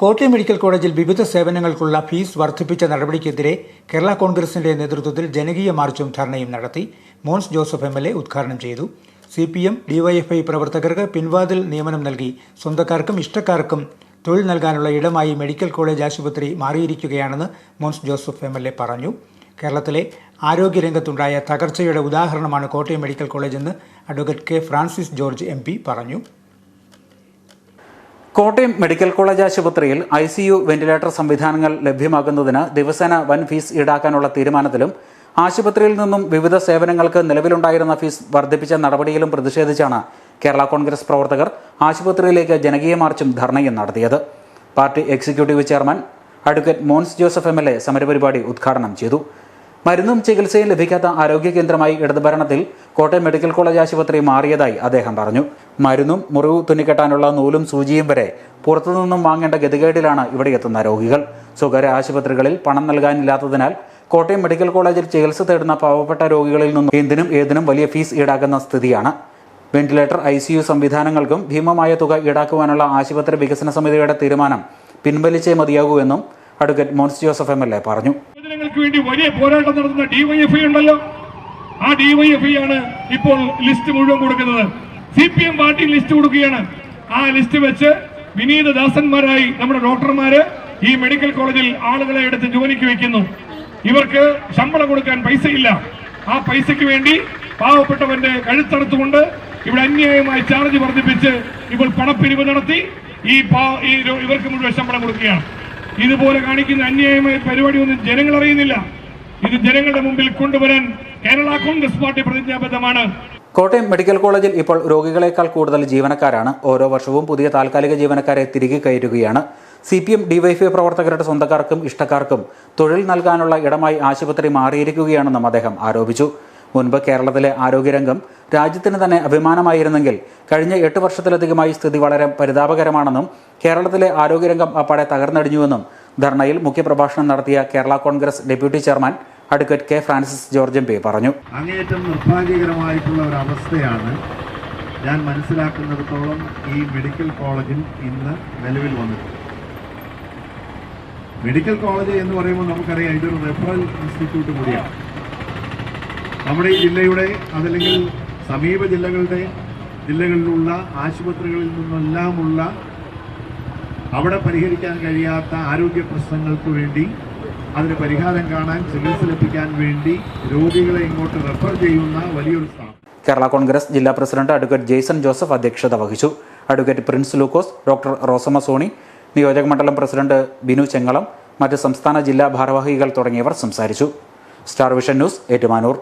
Kottayam medical കോളേജിൽ വിവിധ സേവനങ്ങൾക്കുള്ള fees വർദ്ധിപ്പിച്ച നടപടിക്കെതിരെ കേരള കോൺഗ്രസിന്റെ നേതൃത്വത്തിൽ ജനകീയ മാർച്ചും ധർണയും നടത്തി Mons Joseph M L A ഉദ്ഘാടനം ചെയ്തു. സി പി എം ഡിവൈഎഫ്ഐ പ്രവർത്തകർക്ക് പിൻവാതിൽ നിയമനം നൽകി സ്വന്തക്കാർക്കും ഇഷ്ടക്കാർക്കും തൊഴിൽ നൽകാനുള്ള ഇടമായി മെഡിക്കൽ കോളേജ് ആശുപത്രി മാറിയിരിക്കുകയാണെന്ന് Mons Joseph M L A പറഞ്ഞു. കേരളത്തിലെ ആരോഗ്യരംഗത്തുണ്ടായ തകർച്ചയുടെ ഉദാഹരണമാണ് കോട്ടയം മെഡിക്കൽ കോളേജ് എന്ന് advocate K Francis George M പറഞ്ഞു. കോട്ടയം മെഡിക്കൽ കോളേജ് ആശുപത്രിയിൽ ഐ സി യു വെന്റിലേറ്റർ സംവിധാനങ്ങൾ ലഭ്യമാക്കുന്നതിന് ദിവസേന വൻ ഫീസ് ഈടാക്കാനുള്ള തീരുമാനത്തിലും ആശുപത്രിയിൽ നിന്നും വിവിധ സേവനങ്ങൾക്ക് നിലവിലുണ്ടായിരുന്ന ഫീസ് വർദ്ധിപ്പിച്ച നടപടിയിലും പ്രതിഷേധിച്ചാണ് കേരള കോൺഗ്രസ് പ്രവർത്തകർ ആശുപത്രിയിലേക്ക് ജനകീയ മാർച്ചും ധർണയും നടത്തിയത്. Party executive chairman advocate Mons Joseph M L A സമരപരിപാടി ഉദ്ഘാടനം ചെയ്തു. മരുന്നും ചികിത്സയും ലഭിക്കാത്ത ആരോഗ്യ കേന്ദ്രമായി ഇടതുഭരണത്തിൽ കോട്ടയം മെഡിക്കൽ കോളേജ് ആശുപത്രി മാറിയതായി അദ്ദേഹം പറഞ്ഞു. മരുന്നും മുറിവ് തുന്നിക്കെട്ടാനുള്ള നൂലും സൂചിയും വരെ പുറത്തുനിന്നും വാങ്ങേണ്ട ഗതികേടിലാണ് ഇവിടെ എത്തുന്ന രോഗികൾ. സ്വകാര്യ ആശുപത്രികളിൽ പണം നൽകാനില്ലാത്തതിനാൽ കോട്ടയം മെഡിക്കൽ കോളേജിൽ ചികിത്സ തേടുന്ന പാവപ്പെട്ട രോഗികളിൽ നിന്നും എന്തിനും ഏതിനും വലിയ ഫീസ് ഈടാക്കുന്ന സ്ഥിതിയാണ്. വെന്റിലേറ്റർ ഐ സി യു സംവിധാനങ്ങൾക്കും ഭീമമായ തുക ഈടാക്കുവാനുള്ള ആശുപത്രി വികസന സമിതിയുടെ തീരുമാനം പിൻവലിച്ചേ മതിയാകൂ എന്നും advocate Mons Joseph M L A പറഞ്ഞു. ജനങ്ങൾക്ക് വേണ്ടി വലിയ പോരാട്ടം നടത്തുന്ന ഡിവൈഎഫ്ഐ ഉണ്ടല്ലോ. ആ ഡിവൈഎഫ്ഐ ആണ് ഇപ്പോൾ ലിസ്റ്റ് മുഴുവൻ കൊടുക്കുന്നത്. C P M party list കൊടുക്കുകയാണ്. ആ ലിസ്റ്റ് വെച്ച് വിനീത ദാസന്മാരായി നമ്മുടെ ഡോക്ടർമാര് ഈ മെഡിക്കൽ കോളേജിൽ ആളുകളെ എടുത്ത് ജോലിക്ക് വെക്കുന്നു. ഇവർക്ക് ശമ്പളം കൊടുക്കാൻ പൈസയില്ല. ആ പൈസയ്ക്ക് വേണ്ടി പാവപ്പെട്ടവന്റെ കഴുത്തടത്തുകൊണ്ട് ഇവിടെ അന്യായമായി ചാർജ് വർദ്ധിപ്പിച്ച് ഇപ്പോൾ പണപ്പിരിവ് നടത്തി ഈ ഇവർക്ക് മുഴുവൻ ശമ്പളം കൊടുക്കുകയാണ്. ഇതുപോലെ കാണിക്കുന്ന അന്യായമായ പരിപാടിയൊന്നും ജനങ്ങൾ അറിയുന്നില്ല. ഇത് ജനങ്ങളുടെ മുമ്പിൽ കൊണ്ടുവരാൻ കേരള കോൺഗ്രസ് പാർട്ടി പ്രതിജ്ഞാബദ്ധമാണ്. കോട്ടയം മെഡിക്കൽ കോളേജിൽ ഇപ്പോൾ രോഗികളെക്കാൾ കൂടുതൽ ജീവനക്കാരാണ്. ഓരോ വർഷവും പുതിയ താൽക്കാലിക ജീവനക്കാരെ തിരികെ കയറ്റുകയാണ്. സി പി എം ഡിവൈഫൈ പ്രവർത്തകരുടെ സ്വന്തക്കാർക്കും ഇഷ്ടക്കാർക്കും തൊഴിൽ നൽകാനുള്ള ഇടമായി ആശുപത്രി മാറിയിരിക്കുകയാണെന്നും അദ്ദേഹം ആരോപിച്ചു. മുൻപ് കേരളത്തിലെ ആരോഗ്യരംഗം രാജ്യത്തിന് തന്നെ അഭിമാനമായിരുന്നെങ്കിൽ കഴിഞ്ഞ എട്ട് വർഷത്തിലധികമായി സ്ഥിതി വളരെ പരിതാപകരമാണെന്നും കേരളത്തിലെ ആരോഗ്യരംഗം അപ്പാടെ തകർന്നടിഞ്ഞുവെന്നും ധർണയിൽ മുഖ്യപ്രഭാഷണം നടത്തിയ Kerala Congress deputy chairman advocate K Francis George M P പറഞ്ഞു. അങ്ങേയറ്റം നിർഭാഗ്യകരമായിട്ടുള്ള ഒരു അവസ്ഥയാണ് ഞാൻ മനസ്സിലാക്കുന്നിടത്തോളം ഈ മെഡിക്കൽ കോളേജിൽ ഇന്ന് നിലവിൽ വന്നിട്ടുണ്ട് മെഡിക്കൽ കോളേജ് എന്ന് പറയുമ്പോൾ നമുക്കറിയാം ഇതൊരു റെഫറൽ ഇൻസ്റ്റിറ്റ്യൂട്ട് കൂടിയാണ്. നമ്മുടെ ഈ ജില്ലയുടെ അതല്ലെങ്കിൽ സമീപ ജില്ലകളുടെ ജില്ലകളിലുള്ള ആശുപത്രികളിൽ നിന്നെല്ലാമുള്ള അവിടെ പരിഹരിക്കാൻ കഴിയാത്ത ആരോഗ്യ പ്രശ്നങ്ങൾക്ക് വേണ്ടി അതിന് പരിഹാരം കാണാൻ ചികിത്സ ലഭിക്കാൻ വേണ്ടി രോഗികളെ ഇങ്ങോട്ട് റെഫർ ചെയ്യുന്ന വലിയൊരു സ്ഥാപനം. കേരള കോൺഗ്രസ് ജില്ലാ പ്രസിഡന്റ് അഡ്വക്കേറ്റ് ജെയ്സൺ ജോസഫ് അധ്യക്ഷത വഹിച്ചു. Advocate Prince Lukose doctor Rosamma Sony നിയോജക മണ്ഡലം പ്രസിഡന്റ് ബിനു ചെങ്ങളം മറ്റ് സംസ്ഥാന ജില്ലാ ഭാരവാഹികൾ തുടങ്ങിയവർ സംസാരിച്ചു. Star vision news Ettumanoor.